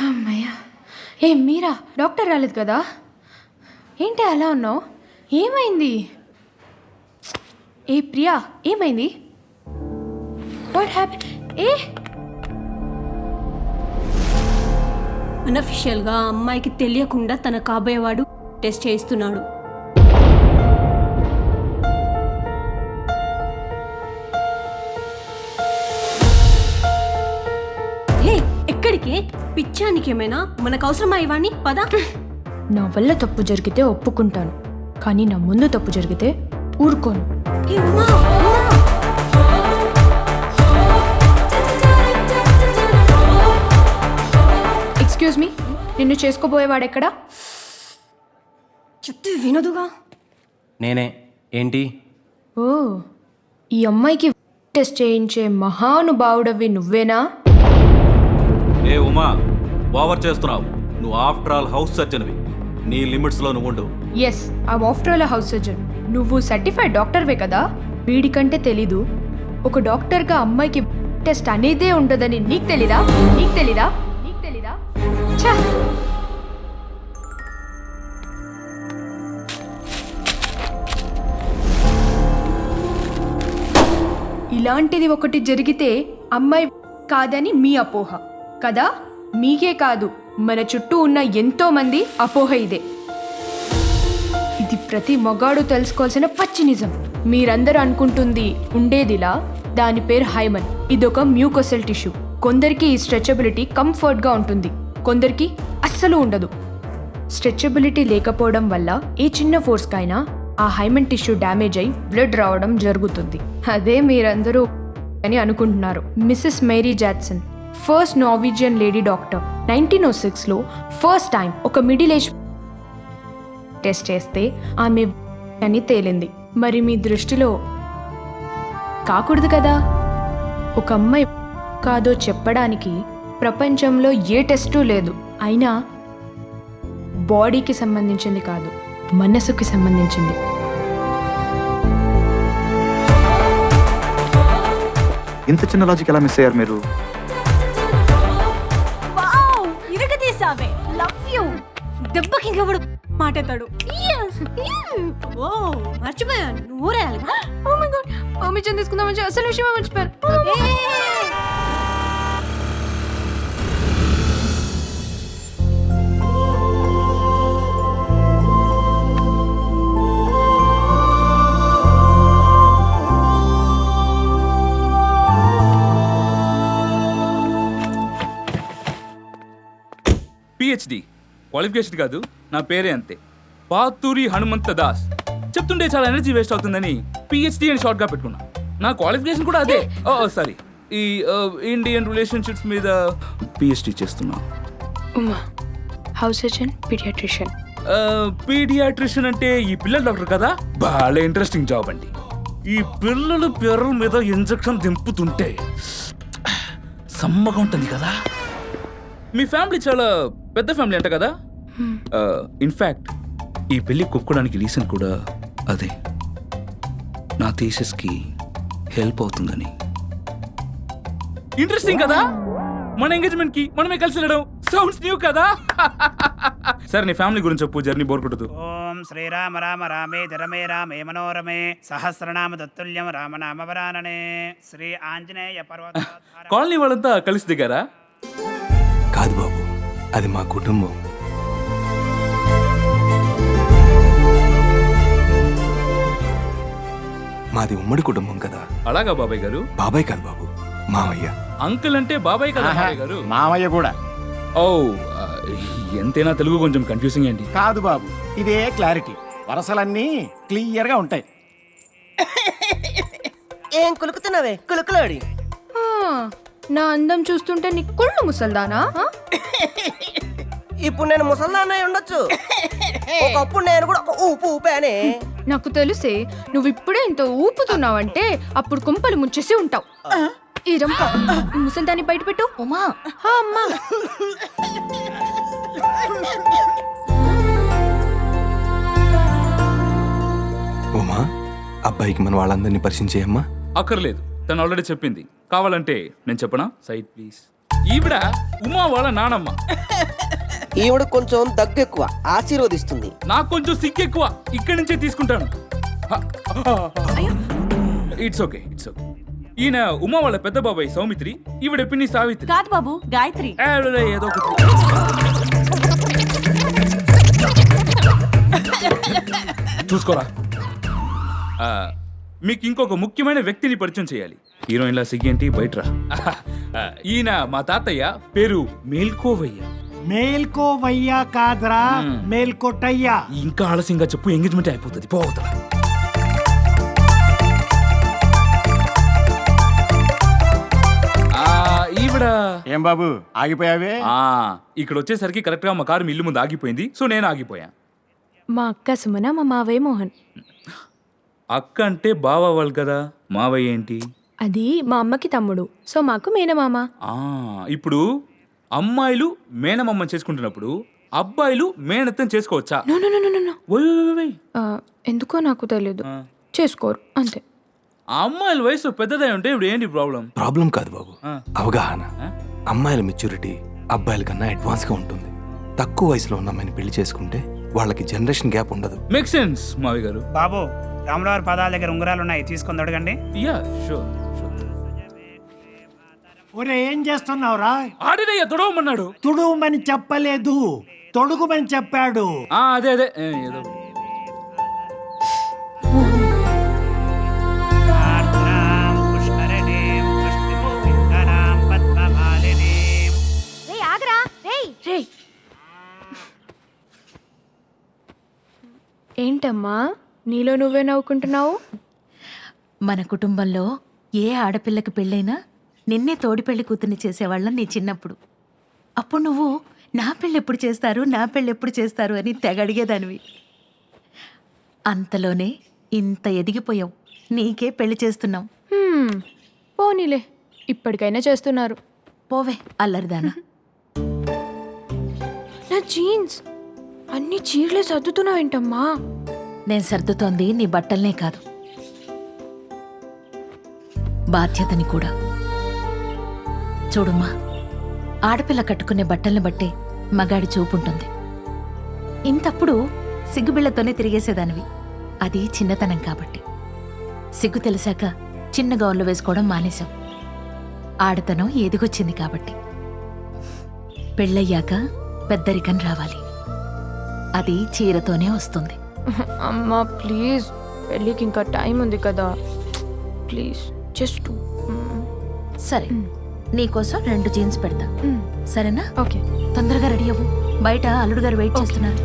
అమ్మయ్యా. ఏ మీరా? డాక్టర్ రాలేదు కదా? ఏంటి అలా ఉన్నావు? ఏమైంది? ఏ ప్రియా ఏమైంది? వాట్ హ్యాపీ ఏ? అన్అఫిషియల్గా అమ్మాయికి తెలియకుండా తన కాబోయేవాడు టెస్ట్ చేయిస్తున్నాడు. ఎక్కడికి పిచ్చానికి ఏమైనా మనకు అవసరమా ఇవన్నీ పద. నా వల్ల తప్పు జరిగితే ఒప్పుకుంటాను. కానీ నా ముందు తప్పు జరిగితే ఊరుకోను. ఏ ఉమా, ఎక్స్క్యూజ్ మీ నిన్ను చేసుకోబోయేవాడెక్కడా? చెప్తే వినదుగా. నేనే. ఏంటి? ఓ ఈ అమ్మాయికి టెస్ట్ చేయించే మహానుభావుడవి నువ్వేనా? ఏ ఉమా ఓవర్ చేస్తున్నావు. నువ్వు ఆఫ్టర్ ఆల్ హౌస్ సర్జన్వి. నీ లిమిట్స్లో నువ్వు ఉండు ఎస్ ఆ ఆఫ్టర్ ఆల్ హౌస్ సర్జన్ నువ్వు సర్టిఫైడ్ డాక్టర్వే కదా? వీడికంటే తెలీదు. ఒక డాక్టర్గా అమ్మాయికి టెస్ట్ అనేదే ఉండదని నీకు తెలీదా? నీకు తెలీదా? నీకు తెలీదా? ఇలాంటిది ఒకటి జరిగితే అమ్మాయి కాదని మీ అపోహ. కదా? మీకే కాదు మన చుట్టూ ఉన్న ఎంతో మంది అపోహ ఇదే. ఇది ప్రతి మగాడు తెలుసుకోవాల్సిన పచ్చి నిజం. మీరందరూ అనుకుంటుంది ఉండేదిలా? దాని పేరు హైమన్. ఇదొక మ్యూకోసెల్ టిష్యూ. కొందరికి ఈ స్ట్రెచబిలిటీ కంఫర్ట్గా ఉంటుంది. కొందరికి అస్సలు ఉండదు. స్ట్రెచబిలిటీ లేకపోవడం వల్ల ఏ చిన్న ఫోర్స్కైనా ఆ హైమన్ టిష్యూ డ్యామేజ్ అయి బ్లడ్ రావడం జరుగుతుంది. అదే మీరందరూ అని అనుకుంటున్నారు. Mrs Mary జాట్సన్ first Norwegian lady doctor. Nineteen O సిక్స్లో ఫస్ట్ టైం ఒక మిడిల్ ఏజ్ టెస్ట్ చేస్తే ఆమె అని తేలింది. మరి మీ దృష్టిలో కాకూడదు కదా? ఒక అమ్మాయి కాదో చెప్పడానికి ప్రపంచంలో ఏ టెస్టు లేదు. అయినా బాడీకి సంబంధించింది కాదు మనసుకి సంబంధించింది. ఇంత చిన్న లాజిక్ ఎలా మిస్ అయ్యారు మీరు? ఇరగదీసావే లవ్ యూ దెబ్బకి ఇంకెవడు yes. ఓ మర్చిపోయాను. నువ్వు ఊరేయాలి ఓ మై గాడ్ పర్మిషన్ తీసుకుందామని అసలు విషయం మర్చిపోయాను. పిహెచ్డి క్వాలిఫికేషన్ కాదు నా పేరే అంతే. పాతూరి హనుమంత దాస్. చెప్తుంటే చాలా ఎనర్జీ వేస్ట్ అవుతుందని పిహెచ్డి అని షార్ట్గా పెట్టుకున్నా. నా క్వాలిఫికేషన్ కూడా అదే. సారీ ఈ ఇండియన్ రిలేషన్షిప్స్ మీద పిహెచ్డి చేస్తున్నా. Uma house surgeon paediatrician paediatrician అంటే ఈ పిల్లల డాక్టర్ కదా? బాగా ఇంట్రెస్టింగ్ జాబ్ అండి. ఈ పిల్లల పేర్ల మీద ఇంజెక్షన్ దింపుతుంటే సమ్మగా ఉంటుంది కదా? మీ ఫ్యామిలీ చాలా పెద్ద ఫ్యామిలీ అంట కదా? ఇన్ఫ్యాక్ట్ ఈ పెళ్ళి కుప్పుకోవడానికి రీజన్ కూడా అదే. నా థీసెస్కి హెల్ప్ అవుతుందని. ఇంట్రెస్టింగ్ కదా? మన ఎంగేజ్మెంట్కి మనమే కలిసి వెళ్ళడం సౌండ్స్ న్యూ కదా? సరే నీ ఫ్యామిలీ గురించి చెప్పు జర్నీ బోర్ కొట్టదు. ఓం శ్రీరామ రామ రామే రమే రామే మనోరమే సహస్రనామ తత్తుల్యం రామనామవరాననే శ్రీ ఆంజనేయ పర్వత కాలనీ వాళ్ళంతా కలిసి దిగారా? కాదు బాబు అది మా కుటుంబం. మాది ఉమ్మడి కుటుంబం కదా. అలాగా బాబాయ్ గారు? బాబాయ్ కాదు బాబు మావయ్య అంకుల్ అంటే బాబాయ్ కదా బాబాయ్ గారు? మామయ్య కూడా. ఓ ఆ, ఎంతైనా తెలుగు కొంచెం కన్ఫ్యూజింగ్ ఏంటి? కాదు బాబు ఇదే క్లారిటీ వరసలన్నీ క్లియర్గా ఉంటాయి. ఏం కులుకుతున్నావే? కులుకులాడి. ఆ, నా అందం చూస్తుంటే నీ కుళ్ళు ముసల్దానా? ఇప్పుడు నేను ముసల్దాన్న ఉండొచ్చు. ఒకప్పుడు నేను కూడా ఒక ఊపు ఊపానే. నాకు తెలిసే నువ్వు ఇప్పుడే ఇంత ఊపుతున్నావంటే అప్పుడు కుంపలు ముంచేసి ఉంటావు. ఈ రంప ఈ ముసల్దాన్ని బయట పెట్టు ఉమా అమ్మా. ఉమా అబ్బాయికి మన వాళ్ళందరినీ పరిచయం చేయమ్మా. అక్కర్లేదు. తను ఆల్రెడీ చెప్పింది. కావాలంటే నేను చెప్పనా? Side please. ఈవిడ ఉమా వాళ్ళ నానమ్మ. ఈవిడ కొంచెం దగ్గు ఎక్కువ ఆశీర్వదిస్తుంది. నాకు కొంచెం సిగ్గు ఎక్కువ ఇక్కడి నుంచే తీసుకుంటాను. ఇట్స్ ఓకే ఇట్స్ ఓకే ఈయన ఉమా వాళ్ళ పెద్ద బాబాయ్ సౌమిత్రి ఈవిడ పిన్ని సావిత్రి. కాదు బాబు గాయత్రి. ఏదో ఒకటి. చూసుకోరా. మీకు ఇంకొక ముఖ్యమైన వ్యక్తిని పరిచయం చేయాలి. హీరోయిన్ల సిగ్గేంటి? బయటరా. ఈయన మా తాతయ్య పేరు మేల్కోవయ్య. మేల్కోవయ్యా కాదురా మ్మ్. మేల్కొట్టయ్యా ఇంకా ఆలస్యంగా చెప్పు ఎంగేజ్మెంట్ అయిపోతుంది. పోవతల ఈవిడ. ఏం బాబు ఆగిపోయావే? ఆ, ఇక్కడ వచ్చేసరికి కరెక్ట్గా మా కారు ఇల్లు ముందు ఆగిపోయింది సో నేను ఆగిపోయా. మా అక్క సుమన మా మావయ్య మోహన్. అక్క అంటే బావ వాళ్ళు కదా మావయ్య ఏంటి? అది మా అమ్మకి తమ్ముడు. సో మాకు మేనమామ. ఆ ఇప్పుడు అమ్మాయిలు మేనమమ్మని చేసుకుంటున్నప్పుడు అబ్బాయిలు మేనత్తని చేసుకోవచ్చా? No no no no no ఓయ్ ఓయ్ ఓయ్ ఓయ్. ఆ, ఎందుకో నాకు తెలియదు ఆ. చేసుకోరు అంతే. ఆ అమ్మాయిల వయసు పెద్దదై ఉంటే ఇప్పుడు ఏంటి ప్రాబ్లం? ప్రాబ్లం కాదు బాబు. ఆ. అవగాహన? అమ్మాయిల మెచ్యూరిటీ అబ్బాయిల కన్నా అడ్వాన్స్గా ఉంటుంది. తక్కువ వయసులో ఉన్న అమ్మాయిని పెళ్ళి చేసుకుంటే వాళ్ళకి జనరేషన్ గ్యాప్ ఉండదు. మేక్ సెన్స్ మావి గారు. బాబు రాములవారి పాదాల దగ్గర ఉంగరాలు ఉన్నాయి. తీసుకొని అడగండి. యా షూర్ ఒరే ఏం చేస్తున్నావురా? ఆడినయ్య తొడవమన్నాడు. తుడుమని చెప్పలేదు. తొడుగుమని చెప్పాడు. ఆ, అదే అదే. ఏ, ఏదో. ఆర్ద్రాం పుష్కరిణీం పుష్టిమోహింగరాం పద్మమాలినీం రే ఆగరా. రేయ్. రే ఏంటమ్మా? నీలో నువ్వే నవ్వుకుంటున్నావు? మన కుటుంబంలో ఏ ఆడపిల్లకి పెళ్ళైనా నిన్నే తోడి పెళ్ళి కూతుర్ని చేసేవాళ్ళం నీ చిన్నప్పుడు. అప్పుడు నువ్వు నా పెళ్ళి ఎప్పుడు చేస్తారు నా పెళ్ళి ఎప్పుడు చేస్తారు అని తెగ అడిగేదానివి. అంతలోనే ఇంత ఎదిగిపోయావు. నీకే పెళ్ళి చేస్తున్నాం. పోనీలే. ఇప్పటికైనా చేస్తున్నారు. పోవే అల్లరిదానా నా జీన్స్. అన్ని చీరలే సర్దుతున్నావేంటమ్మా? నేను సర్దుతోంది నీ బట్టల్నే కాదు. బాధ్యతని కూడా. చూడుమ్మా ఆడపిల్ల కట్టుకునే బట్టల్ని బట్టే మగాడి చూపుంటుంది. ఇంతప్పుడు సిగ్గుబిళ్ళతోనే తిరిగేసేదానివి. అది చిన్నతనం కాబట్టి. సిగ్గు తెలిసాక చిన్న గౌన్లు వేసుకోవడం మానేశాం. ఆడతనం ఎదిగొచ్చింది కాబట్టి. పెళ్ళయ్యాక పెద్దరికం రావాలి. అది చీరతోనే వస్తుంది. అమ్మా ప్లీజ్. పెళ్ళికి ఇంకా టైం ఉంది కదా. ప్లీజ్ జస్ట్ సరే. నీకోసం రెండు జీన్స్ పెడతా. సరేనా? ఓకే. తొందరగా రెడీ అవ్వు. బయట అల్లుడు గారు వెయిట్ చేస్తున్నారు.